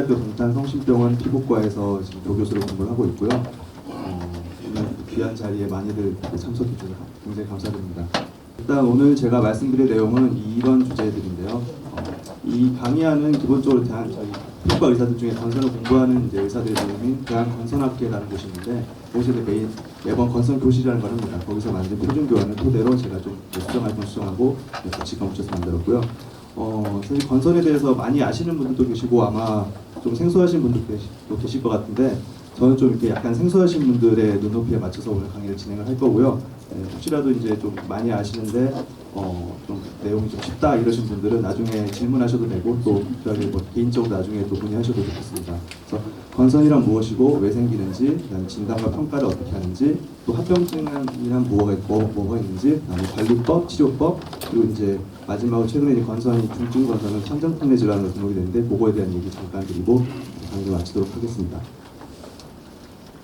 서울대학교 동탄 성심병원 피부과에서 지금 조교수로 근무를 하고 있고요. 어, 오늘 귀한 자리에 많이들 참석해 주셔서 굉장히 감사드립니다. 일단 오늘 제가 말씀드릴 내용은 이런 주제들인데요. 어, 이 강의하는 기본적으로 대한 저희 피부과 의사들 중에 건선을 공부하는 이제 의사들의 모임인 대한 건선학회라는 곳이 있는데 그곳에 매일 매번 건선 교실이라는 걸 합니다. 거기서 만든 표준 교환을 토대로 제가 좀 수정 활동 수정하고 같이 검쳐서 만들었고요. 어, 사실 건선에 대해서 많이 아시는 분들도 계시고 아마 좀 생소하신 분들도 계실 것 같은데 저는 좀 이렇게 약간 생소하신 분들의 눈높이에 맞춰서 오늘 강의를 진행을 할 거고요. 예, 혹시라도 이제 좀 많이 아시는데 어, 좀 내용이 좀 쉽다 이러신 분들은 나중에 질문하셔도 되고 또 저희 뭐 개인적으로 나중에 또 문의하셔도 좋겠습니다. 그래서 건선이란 무엇이고 왜 생기는지, 진단과 평가를 어떻게 하는지, 또 합병증이란 뭐가 있고 뭐가 있는지, 관리법, 치료법, 그리고 이제 마지막으로 최근에 이제 건선이 중증 건선은 천정통내 질환으로 등록이 되는데 그거에 대한 얘기 잠깐 드리고 강의 마치도록 하겠습니다.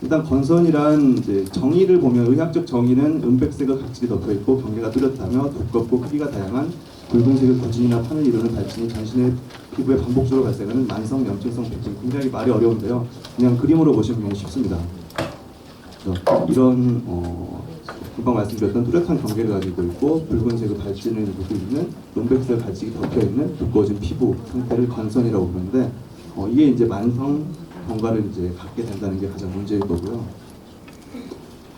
일단 건선이란 이제 정의를 보면 의학적 정의는 은백색의 각질이 덮여 있고 경계가 뚜렷하며 두껍고 크기가 다양한 붉은색의 구진이나 판을 이루는 발진이 전신의 피부에 반복적으로 발생하는 만성 염증성 백진 굉장히 말이 어려운데요. 그냥 그림으로 보시면 쉽습니다. 이런 어, 금방 말씀드렸던 뚜렷한 경계를 가지고 있고 붉은색의 발진을 이루고 있는 은백색 발진이 덮여 있는 두꺼워진 피부 상태를 건선이라고 부르는데 어, 이게 이제 만성 경과를 이제 갖게 된다는 게 가장 문제일 거고요.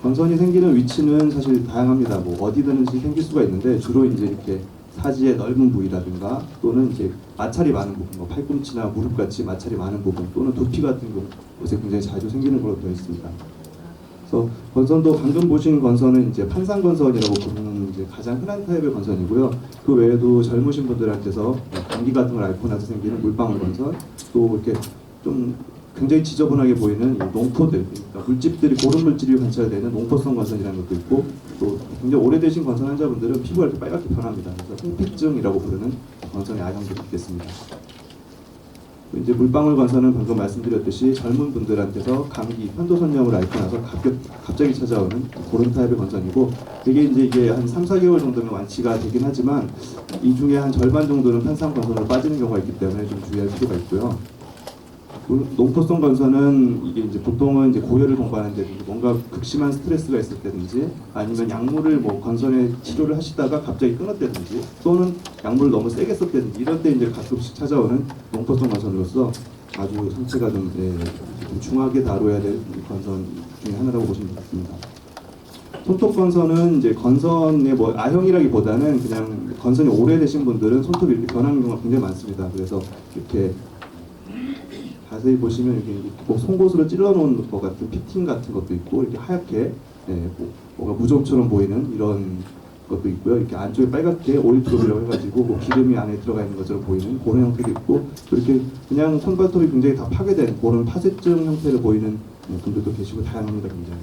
건선이 생기는 위치는 사실 다양합니다. 뭐 어디든지 생길 수가 있는데 주로 이제 이렇게 사지의 넓은 부위라든가 또는 이제 마찰이 많은 부분, 뭐 팔꿈치나 무릎 같이 마찰이 많은 부분 또는 두피 같은 곳에 굉장히 자주 생기는 걸로 되어 있습니다. 그래서 건선도 방금 보신 건선은 이제 판상 건선이라고 부르는 이제 가장 흔한 타입의 건선이고요. 그 외에도 젊으신 분들한테서 감기 같은 걸 앓고 나서 생기는 물방울 건선, 또 이렇게 좀 굉장히 지저분하게 보이는 이 농포들, 그러니까 물집들이 고른 물질이 관찰되는 농포성 건선이라는 것도 있고, 또 굉장히 오래되신 건선 환자분들은 피부가 이렇게 빨갛게 변합니다. 그래서 홍피증이라고 부르는 건선의 아형들이 있겠습니다. 이제 물방울 건선은 방금 말씀드렸듯이 젊은 분들한테서 감기, 편도선염을 앓고 나서 가볍, 갑자기 찾아오는 그런 타입의 건선이고 되게 이제 이게 한 3, 4개월 정도면 완치가 되긴 하지만 이 중에 한 절반 정도는 편상 건선으로 빠지는 경우가 있기 때문에 좀 주의할 필요가 있고요. 그 농포성 건선은 이게 이제 보통은 이제 고열을 동반하는데 뭔가 극심한 스트레스가 있을 때든지 아니면 약물을 뭐 건선에 치료를 하시다가 갑자기 끊었다든지 또는 약물을 너무 세게 썼다든지 이럴 때 이제 가끔씩 찾아오는 농포성 건선으로서 아주 상체가 좀, 예, 좀 중하게 다뤄야 될 건선 중에 하나라고 보시면 되겠습니다. 손톱 건선은 이제 건선의 뭐 아형이라기보다는 그냥 건선이 오래되신 분들은 손톱이 이렇게 변하는 경우가 굉장히 많습니다. 그래서 이렇게 자세히 보시면 이렇게 뭐 송곳으로 찔러놓은 것 같은 피팅 같은 것도 있고 이렇게 하얗게 예, 뭐, 뭔가 무좀처럼 보이는 이런 것도 있고요. 이렇게 안쪽에 빨갛게 오일드롭이라고 해가지고 뭐 기름이 안에 들어가 있는 것처럼 보이는 그런 형태도 있고 또 이렇게 그냥 손발톱이 굉장히 다 파괴된 그런 파쇄증 형태를 보이는 예, 분들도 계시고 다양합니다 굉장히.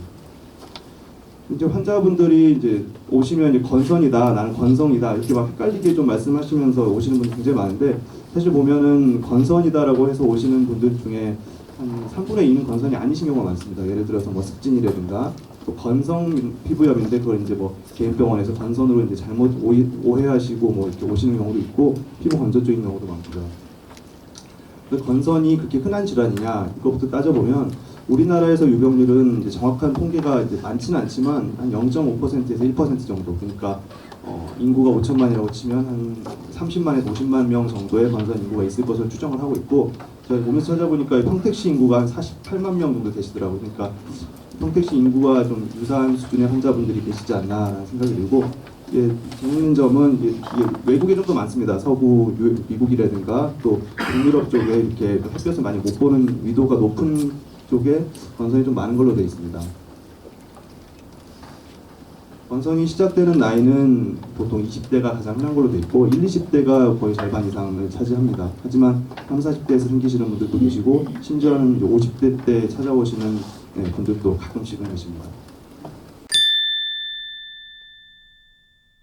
이제 환자분들이 이제 오시면 이제 건선이다, 나는 건성이다 이렇게 막 헷갈리게 좀 말씀하시면서 오시는 분이 굉장히 많은데 사실 보면은 건선이다라고 해서 오시는 분들 중에 한 3분의 2는 건선이 아니신 경우가 많습니다. 예를 들어서 뭐 습진이라든가 또 건성 피부염인데 그걸 이제 뭐 개인 병원에서 건선으로 이제 잘못 오해, 오해하시고 뭐 이렇게 오시는 경우도 있고 피부 건조증인 경우도 많고요. 건선이 그렇게 흔한 질환이냐 이것부터 따져보면 우리나라에서 유병률은 정확한 통계가 이제 많지는 않지만 한 0.5%에서 1% 정도 그러니까 어, 인구가 5천만이라고 치면 한 30만에서 50만 명 정도의 건선 인구가 있을 것으로 추정을 하고 있고 저희 보면서 찾아보니까 평택시 인구가 한 48만 명 정도 되시더라고요. 그러니까 평택시 인구가 좀 유사한 수준의 환자분들이 계시지 않나라는 생각이 들고 예, 재밌는 점은 이게, 이게 외국에 좀 더 많습니다. 서구 유- 미국이라든가 또 북유럽 쪽에 이렇게 햇볕을 많이 못 보는 위도가 높은 쪽에 건선이 좀 많은 걸로 되어 있습니다. 건선이 시작되는 나이는 보통 20대가 가장 흔한 걸로 되어 있고 1, 20대가 거의 절반 이상을 차지합니다. 하지만 3, 40대에서 생기시는 분들도 계시고 심지어는 이제 50대 때 찾아오시는 네, 분들도 가끔씩은 계십니다.